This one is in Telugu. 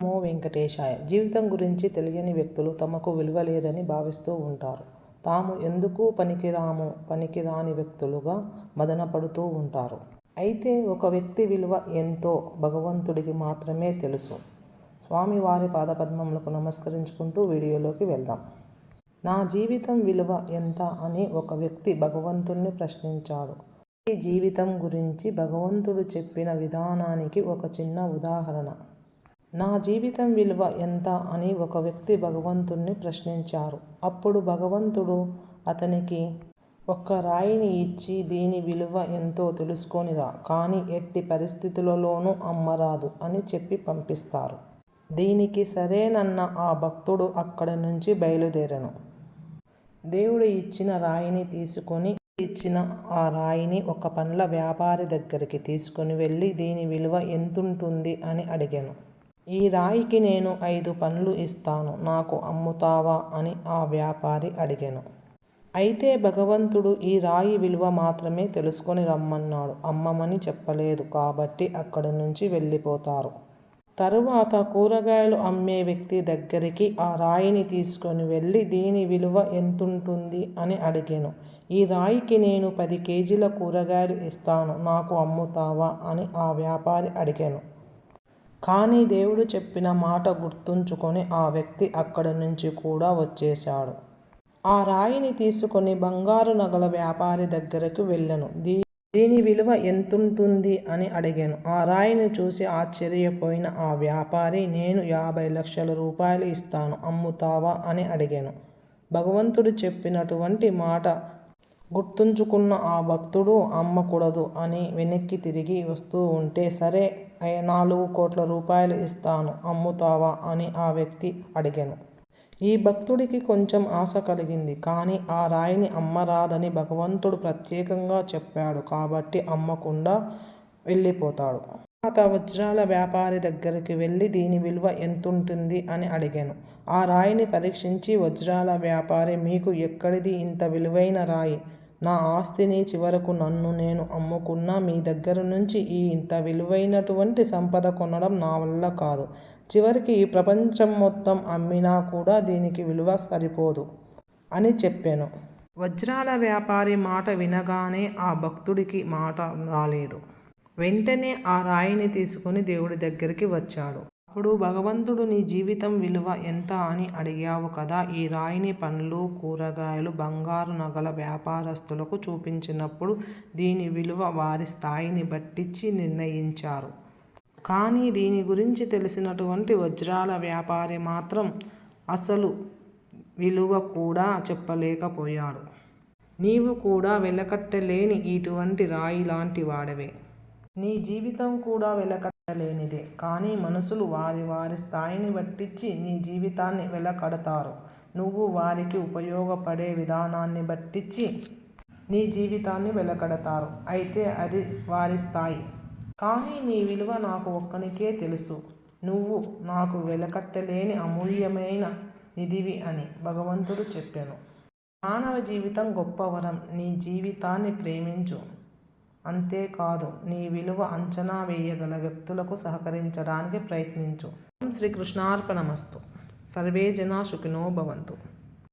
నమో వెంకటేశాయ! జీవితం గురించి తెలియని వ్యక్తులు తమకు విలువ లేదని భావిస్తూ ఉంటారు. తాము ఎందుకు పనికిరాము? పనికిరాని వ్యక్తులుగా మదనపడుతూ ఉంటారు. అయితే ఒక వ్యక్తి విలువ ఎంతో? భగవంతుడికి మాత్రమే తెలుసు. స్వామివారి పాదపద్మములకు నమస్కరించుకుంటూ వీడియోలోకి వెళ్దాం. నా జీవితం విలువ ఎంత అని ఒక వ్యక్తి భగవంతుణ్ణి ప్రశ్నించాడు. ఈ జీవితం గురించి భగవంతుడు చెప్పిన విధానానికి ఒక చిన్న ఉదాహరణ. నా జీవితం విలువ ఎంత అని ఒక వ్యక్తి భగవంతుణ్ణి ప్రశ్నించారు. అప్పుడు భగవంతుడు అతనికి ఒక్క రాయిని ఇచ్చి దీని విలువ ఎంతో తెలుసుకొనిరా కానీ ఎట్టి పరిస్థితులలోనూ అమ్మరాదు అని చెప్పి పంపిస్తారు. దీనికి సరేనన్న ఆ భక్తుడు అక్కడి నుంచి బయలుదేరను. దేవుడు ఇచ్చిన రాయిని తీసుకొని ఇచ్చిన ఆ రాయిని ఒక పండ్ల వ్యాపారి దగ్గరికి తీసుకుని వెళ్ళి దీని విలువ ఎంతుంటుంది అని అడిగాను. ఈ రాయికి నేను ఐదు పండ్లు ఇస్తాను నాకు అమ్ముతావా? అని ఆ వ్యాపారి అడిగాను. అయితే భగవంతుడు ఈ రాయి విలువ మాత్రమే తెలుసుకొని రమ్మన్నాడు. అమ్మమని చెప్పలేదు కాబట్టి అక్కడి నుంచి వెళ్ళిపోతారు. తరువాత కూరగాయలు అమ్మే వ్యక్తి దగ్గరికి ఆ రాయిని తీసుకొని వెళ్ళి దీని విలువ ఎంతుంటుంది? అని అడిగాను. ఈ రాయికి నేను పది కేజీల కూరగాయలు ఇస్తాను నాకు అమ్ముతావా? అని ఆ వ్యాపారి అడిగాను. కానీ దేవుడు చెప్పిన మాట గుర్తుంచుకొని ఆ వ్యక్తి అక్కడి నుంచి కూడా వచ్చేశాడు. ఆ రాయిని తీసుకొని బంగారు నగల వ్యాపారి దగ్గరకు వెళ్ళను. దీ దీని విలువ ఎంతుంటుంది? అని అడిగాను. ఆ రాయిని చూసి ఆశ్చర్యపోయిన ఆ వ్యాపారి నేను యాభై లక్షల రూపాయలు ఇస్తాను అమ్ముతావా? అని అడిగాను. భగవంతుడు చెప్పినటువంటి మాట గుర్తుంచుకున్న ఆ భక్తుడు అమ్మకూడదు అని వెనక్కి తిరిగి వస్తూ ఉంటే సరే నాలుగు కోట్ల రూపాయలు ఇస్తాను అమ్ముతావా అని ఆ వ్యక్తి అడిగాను. ఈ భక్తుడికి కొంచెం ఆశ కలిగింది కానీ ఆ రాయిని అమ్మరాదని భగవంతుడు ప్రత్యేకంగా చెప్పాడు కాబట్టి అమ్మకుండా వెళ్ళిపోతాడు. తర్వాత వజ్రాల వ్యాపారి దగ్గరికి వెళ్ళి దీని విలువ ఎంతుంటుంది అని అడిగాను. ఆ రాయిని పరీక్షించి వజ్రాల వ్యాపారి మీకు ఎక్కడిది ఇంత విలువైన రాయి? నా ఆస్తిని చివరకు నన్ను నేను అమ్ముకున్నా మీ దగ్గర నుంచి ఈ ఇంత విలువైనటువంటి సంపద కొనడం నా వల్ల కాదు. చివరికి ఈ ప్రపంచం మొత్తం అమ్మినా కూడా దీనికి విలువ సరిపోదు అని చెప్పాను. వజ్రాల వ్యాపారి మాట వినగానే ఆ భక్తుడికి మాట రాలేదు. వెంటనే ఆ రాయిని తీసుకుని దేవుడి దగ్గరికి వచ్చాడు. అప్పుడు భగవంతుడు నీ జీవితం విలువ ఎంత అని అడిగావు కదా? ఈ రాయిని పండ్లు కూరగాయలు బంగారు నగల వ్యాపారస్తులకు చూపించినప్పుడు దీని విలువ వారి స్థాయిని బట్టించి నిర్ణయించారు. కానీ దీని గురించి తెలిసినటువంటి వజ్రాల వ్యాపారి మాత్రం అసలు విలువ కూడా చెప్పలేకపోయాడు. నీవు కూడా వెలకట్టలేని ఇటువంటి రాయి లాంటి వాడవే. నీ జీవితం కూడా వెలక లేనిదే. కానీ మనుషులు వారి వారి స్థాయిని బట్టించి నీ జీవితాన్ని వెలకడతారు. నువ్వు వారికి ఉపయోగపడే విధానాన్ని బట్టించి నీ జీవితాన్ని వెలకడతారు. అయితే అది వారి స్థాయి. కానీ నీ విలువ నాకు ఒక్కనికే తెలుసు. నువ్వు నాకు వెలకట్టలేని అమూల్యమైన నిధివి అని భగవంతుడు చెప్పాను. మానవ జీవితం గొప్పవరం నీ జీవితాన్ని ప్రేమించు. అంతేకాదు నీ విలువ అంచనా వేయగల వ్యక్తులకు సహకరించడానికి ప్రయత్నించు. శ్రీకృష్ణార్పణమస్తు సర్వే జనా సుఖినో భవంతు.